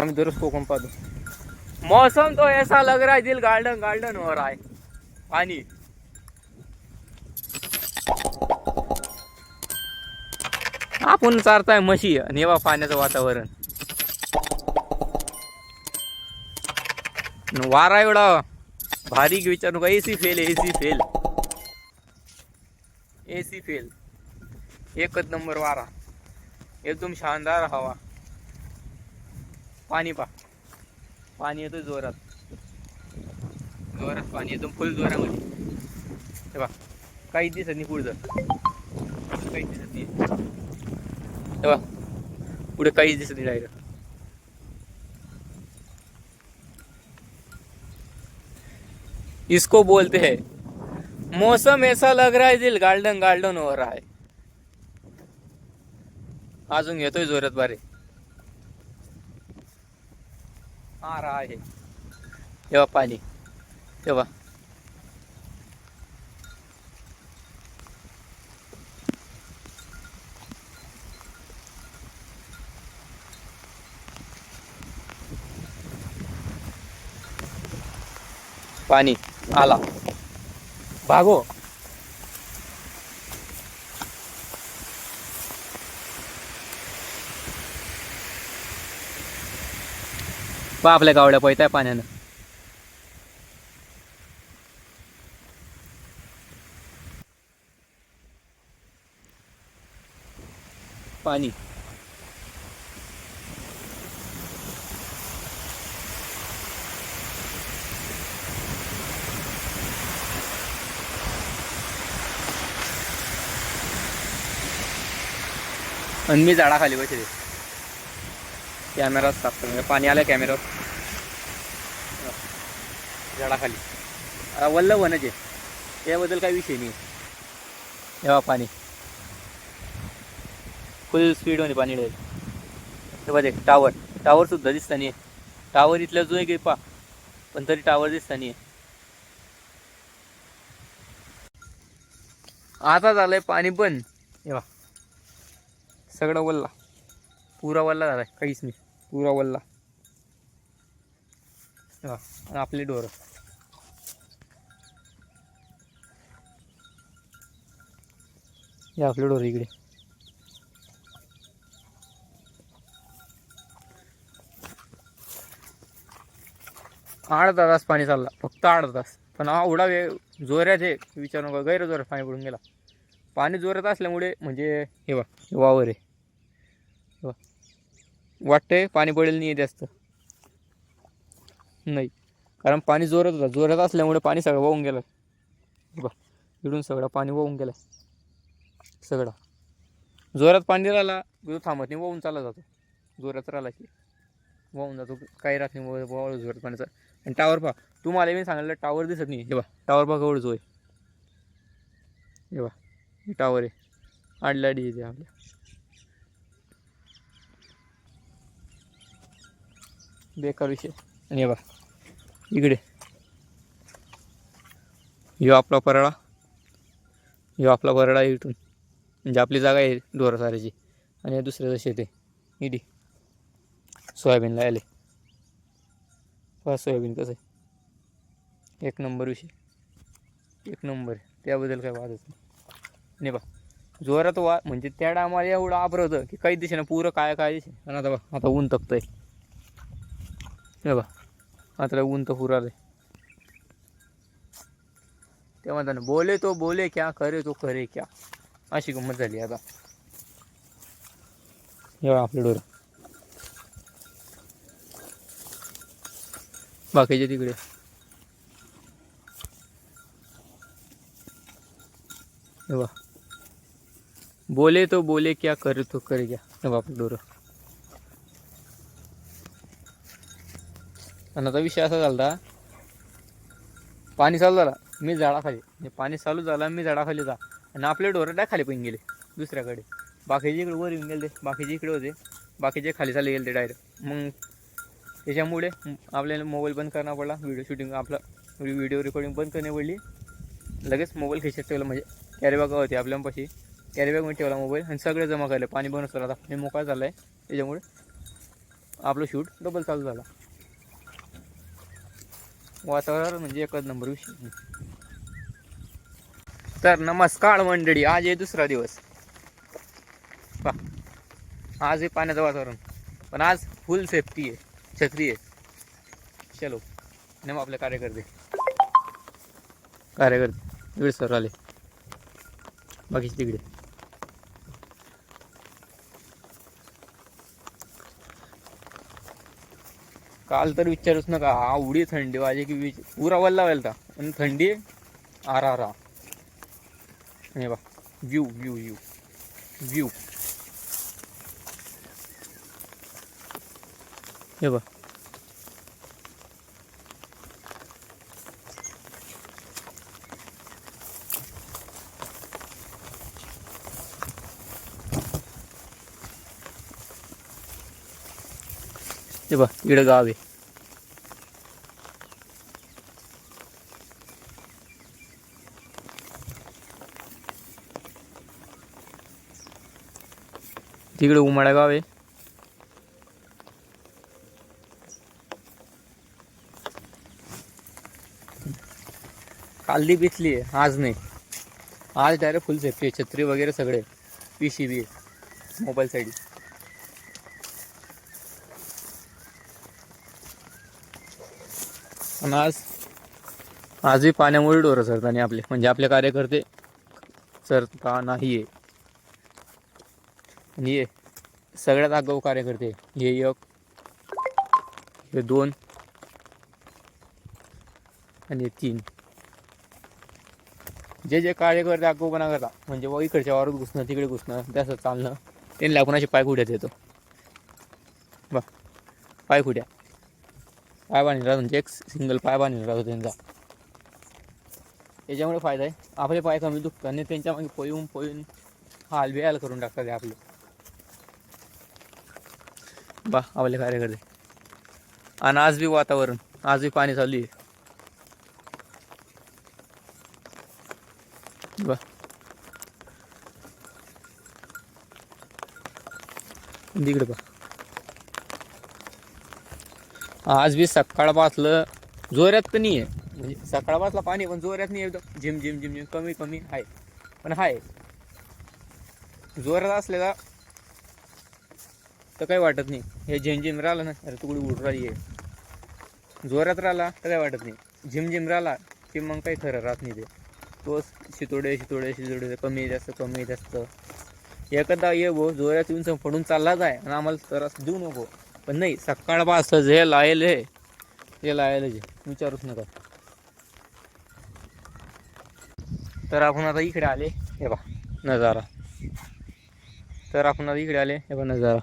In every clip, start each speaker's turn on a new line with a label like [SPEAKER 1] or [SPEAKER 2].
[SPEAKER 1] आम्ही दररोज कोकण पाहतो. मौसम तो ऐसा लग रहा है दिल गार्डन गार्डन हो रहा है. पानी आपण चारताय म्हशी आणि पाण्याचं वातावरण. वारा एवढा. भारी विचार विचारू AC fail AC fail AC fail एकच नंबर वारा. एकदम शानदार हवा. पाणी पा पाणी येतोय जोरात. जोरात पाणी येतो फुल जोरामध्ये. हे बा काहीच दिसत नाही पुढं काही दिसत नाही. हे बा पुढे काहीच दिसत नाही डायरेक्ट इसको बोलते हैं मौसम ऐसा लग रहा है दिल गार्डन गार्डन हो रहा है। अजून घेतोय जोरात बारे आरा आहे. तेव्हा पाणी. तेव्हा पाणी आला. भागो. पहा आपल्या गावड्या पळताय पाण्यानं. पाणी. आणि मी झाडाखाली बसले. कॅमेराच टाकतो म्हणजे पाणी आलं कॅमेरावर झाडाखाली. वल्ल वनच आहे त्याबद्दल काही विषय नाही. तेव्हा पाणी. फुल स्पीडमध्ये पाणी डायरेक्ट हे बघे टावर टावर सुद्धा दिसता नाही टावर इथल्या जो एक पा पण तरी टावर दिसता नाही आता झालंय पाणी बंद. हे बा सगळं वल्ला. पुरा वल्ला झालाय. काहीच नाही. पुरा वल्ला. हे बघा, आणि आपली हे आपली डोर इकडे. अर्धा तास पाणी चालला फक्त अर्धा तास. पण हा एवढा वेळ जोरात आहे विचारू नका गैर जोरात पाणी पडून गेला. पाणी जोरात असल्यामुळे म्हणजे हे बा हे वावर आहे. हे बा. वाटतंय पाणी पडेल नाही जास्त. नाही. कारण पाणी जोरात होता. जोरात असल्यामुळे पाणी सगळं वाहून गेलं. बा इकडून सगळं पाणी वाहून गेलं सगळं. जोरात पाणी राहिला तो थांबत नाही वाहून चालला जातो. जोरात राहिला की वाहून जातो. काही राहत नाही वा- जोरात पाण्याचा. आणि टावर पहा तुम्हाला मी सांगितलं टावर दिसत नाही हे बा टावर पहा एवढं जो आहे. हे बा टावर आहे. आडलाडी येते आपल्या बेकार विषय. आणि बा इकडे. यो आपला परळा. यो आपला परळा इथून. म्हणजे आपली जागा आहे डोरा आणि हे दुसऱ्याचं शेत आहे. इडी. सोयाबीनला आले. पहा सोयाबीन कसं आहे. एक नंबर विषय. एक नंबर आहे. त्याबद्दल काय वादच नाही. बा जोरात वा म्हणजे त्या टायमाला एवढं आभर होतं की काही दिशेनं पुरं काय काय दिशे आणि आता बा आता ऊन तपतंय. हे बा आता ऊन तर हुरार आलंय ते म्हणतात ना, बोले तो बोले क्या करे तो करे क्या. अशी गंमत झाली आता. हे आपलं डोर. बाकीचे तिकडे. हे बा बोले तो बोले क्या करे तो करे क्या. हे बा आपलं डोरं. आणि आता विषय असा झाला पाणी चालू झाला मी झाडाखाली म्हणजे पाणी चालू झाला मी झाडाखाली जा आणि आपले डोरं त्या खाली पण गेले दुसऱ्याकडे. बाकीचे इकडे वर येऊन गेले बाकीचे इकडे होते बाकीचे खाली चालले गेले ते डायरेक्ट मग त्याच्यामुळे आपल्याला मोबाईल बंद करणं पडला व्हिडिओ शूटिंग आपला व्हिडिओ रेकॉर्डिंग बंद करणे पडली. लगेच मोबाईल खिशात म्हणजे ठेवला म्हणजे कॅरीबॅग होती आपल्यापाशी कॅरीबॅगमध्ये ठेवला मोबाईल आणि सगळे जमा करायला पाणी बनवत आता मी मोकळा झाला आहे त्याच्यामुळे आपलं शूट डबल चालू झाला. वातावरण म्हणजे एकच नंबर विषय. तर नमस्कार मंडळी आज आहे दुसरा दिवस. पा आज आहे पाण्याचं वातावरण. पण आज फुल सेफ्टी आहे छत्री आहे. चलो नेम आपले कार्यकर्ते. कार्यकर्ते इकडे सर आले. बाकीचे तिकडे. काल तर विचारूच नका. आवडी थंडी वाजे की विच पुरा वल्ला व्हायला आणि थंडी आरा आरा हे बा व्यू व्यू व्यू व्यू हे बा हे बघ इकडं गाव आहे. तिकडे उमाडा गाव आहे. कालदी बिचली आहे आज नाही. आज डायरेक्ट फुल सेफ्टी आहे छत्री वगैरे सगळे. P C B mobile side आणि आज आजही पाण्यामुळे डोरं सरताना आपले म्हणजे आपले कार्यकर्ते सरता नाही आहे. आणि हे सगळ्यात आगाऊ कार्यकर्ते हे एक हे दोन आणि तीन. जे जे कार्यकर्ते आगाऊपणा करता म्हणजे व इकडच्या वावरात घुसणं तिकडे घुसणं त्याचं चालणं त्यांना कुणाची पायखुड्यात येतो बा पायखुड्या पाय बांधलेला राहतो म्हणजे एक सिंगल पाय बांधलेला राहतो त्यांचा याच्यामुळे फायदा आहे. आपले पाय कमी दुखतात आणि त्यांच्या मागे पळून पोयून हाल बेहाल करून टाकतात आपले. बा आपले कार्यकर्ते. आणि आज बी वातावरण आज बी पाणी चालू आहे. बा. तिकडे बा आज बी सकाळ पासलं जोऱ्यात तर नाही आहे. म्हणजे सकाळ पासला पाणी पण जोऱ्यात नाही एकदम झिम झिम झिम झिम कमी कमी आहे. पण आहे. जोरात असलेला तर काही वाटत नाही. हे झिम झिम राहिलं ना अरे तुकडी उड राहिली आहे. जोरात राहिला तर काही वाटत नाही. झिम झिम राहिला की मग काही खरं राहत नाही ते. तोच शितोडे शितोडे शितोडे कमी जास्त कमी जास्त. एकदा ये भो जोरात येऊन पडून चाललाच आहे. आणि आम्हाला त्रास देऊ नको. पण नाही सकाळपासून हे लायल आहे हे लायल जे विचारूच नका. तर आपण आता इकडे आले. हे बा नजारा. तर आपण आता इकडे आले. हे बा नजारा.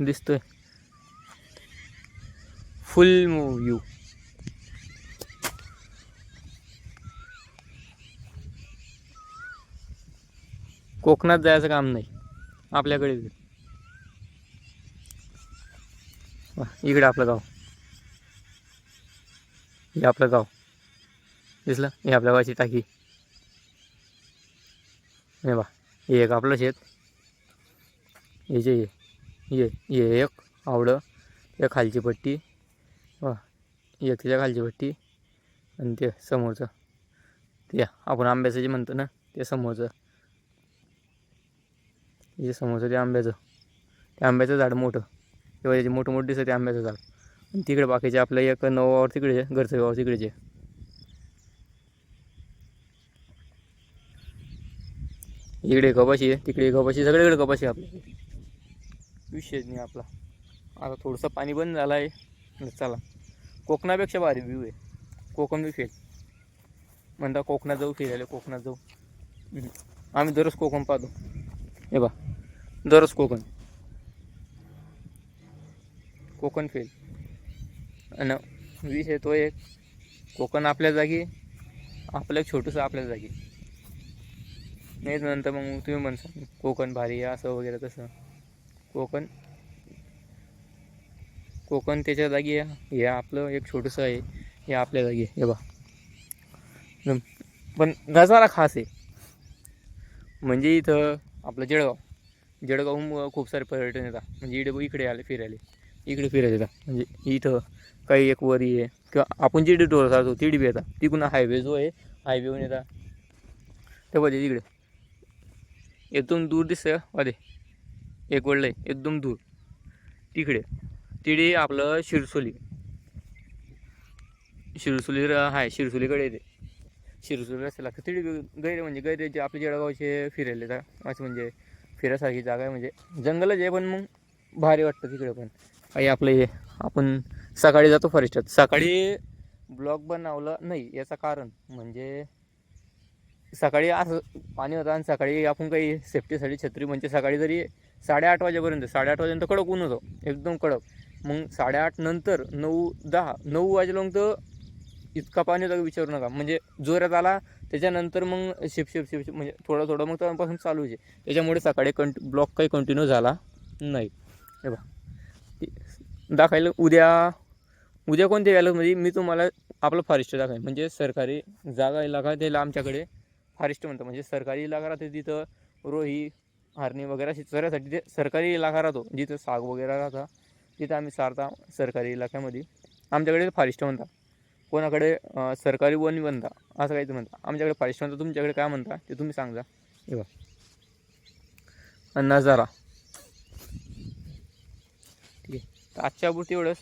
[SPEAKER 1] दिसतोय. फुल व्यू कोकणात जायचं काम नाही. आपल्याकडे बी. वा, इकडे आपलं गाव. हे आपलं गाव. दिसलं? हे आपल्या गावाची टाकी. हे बा हे एक आपलं शेत. हे जे हे ये हे एक आवडं या खालची पट्टी. वा एक तिच्या खालची पट्टी. आणि ते समोरचं. ते आपण आंब्याचं जे म्हणतो ना ते समोरचं. हे समोरचं ते आंब्याचं. ते आंब्याचं झाड मोठं. तेव्हा याचे मोठं मोठं दिसतं ते आंब्याचं झाड. आणि तिकडे बाकीचे आपलं एक नवावर तिकडे आहे, घरचं गाव तिकडेचे इकडे कपाशी आहे तिकडे कपाशी सगळीकडे कपाशी आहे आपल्या विषयच नाही आपला. आता थोडंसं पाणी बंद झालं आहे. चला. कोकणापेक्षा भारी व्ह्यू आहे. कोकण बी फेल म्हणता कोकणात जाऊ फिरायला कोकणात जाऊ. आम्ही दररोज कोकण पाहतो. हे बा दररोज कोकण. कोकण फेल आणि वीस तो एक. कोकण आपल्या जागी आपलं एक छोटंसं आपल्या जागी. नाही नंतर मग तुम्ही म्हणता कोकण भारी आहे असं वगैरे तसं. कोकण कोकण त्याच्या जागी हे आपलं एक छोटंसं आहे. हे आपल्या जागी हे बा पण नजारा खास आहे. म्हणजे इथं आपलं जळगाव. जळगावहून खूप सारे पर्यटन येतात. म्हणजे इकडे इकडे आले फिरायला. इकडे फिरायला का म्हणजे इथं काही एक वरी आहे. किंवा आपण जिडी डोर चालतो तिथे बी येतात. तिकडून हायवे जो आहे हायवेहून येतात. तेव्हा ते तिकडे एकदम दूर दिसतं वादे एक वडलं आहे. एकदम दूर. तिकडे. तिकडे आपलं शिरसोली. शिरसोली आहे शिरसोलीकडे येते. शिरसोली रस्ते लागतं तिकडे गैरे म्हणजे गैरे जे आपले जळगावचे फिरायला येतात. असं म्हणजे फिरायसारखी जागा आहे. म्हणजे जंगलच आहे पण मग भारी वाटतं तिकडे पण. काही आपलं हे आपण सकाळी जातो फॉरेस्टात सकाळी ब्लॉक बनवलं नाही याचं कारण म्हणजे सकाळी असं पाणी होतं आणि सकाळी आपण काही सेफ्टीसाठी छत्री म्हणजे सकाळी जरी साडेआठ वाजेपर्यंत साडेआठ वाजेपर्यंत कडक ऊन होतो एकदम कडक. मग साडेआठ नंतर नऊ दहा नऊ वाजेपर्यंत इतका पाणी होता विचारू नका. म्हणजे जोरात आला त्याच्यानंतर मग शिप शिप शिप म्हणजे थोडं थोडं मग तेव्हापासून चालू आहे. त्याच्यामुळे सकाळी कंट ब्लॉक काही कंटिन्यू झाला नाही. हे बा दाखवायला उद्या उद्या कोणत्या व्याला म्हणजे मी तुम्हाला आपलं फॉरेस्ट दाखवेन. म्हणजे सरकारी जागा इलाका त्याला आमच्याकडे. फॉरेस्ट म्हणतं म्हणजे सरकारी इलाका राहते तिथं. रोही हरणी वगैरे अशी चऱ्यासाठी ते सरकारी इलाका राहतो. जिथं साग वगैरे राहता तिथं आम्ही सारता सरकारी इलाक्यामध्ये. आमच्याकडे फॉरेस्ट म्हणता. कोणाकडे सरकारी वन म्हणता असं काहीतरी म्हणता. आमच्याकडे फॉरेस्ट म्हणता तुमच्याकडे काय म्हणता ते तुम्ही सांगा नजारा ठीक आहे तर आजच्या पुरती एवढंच.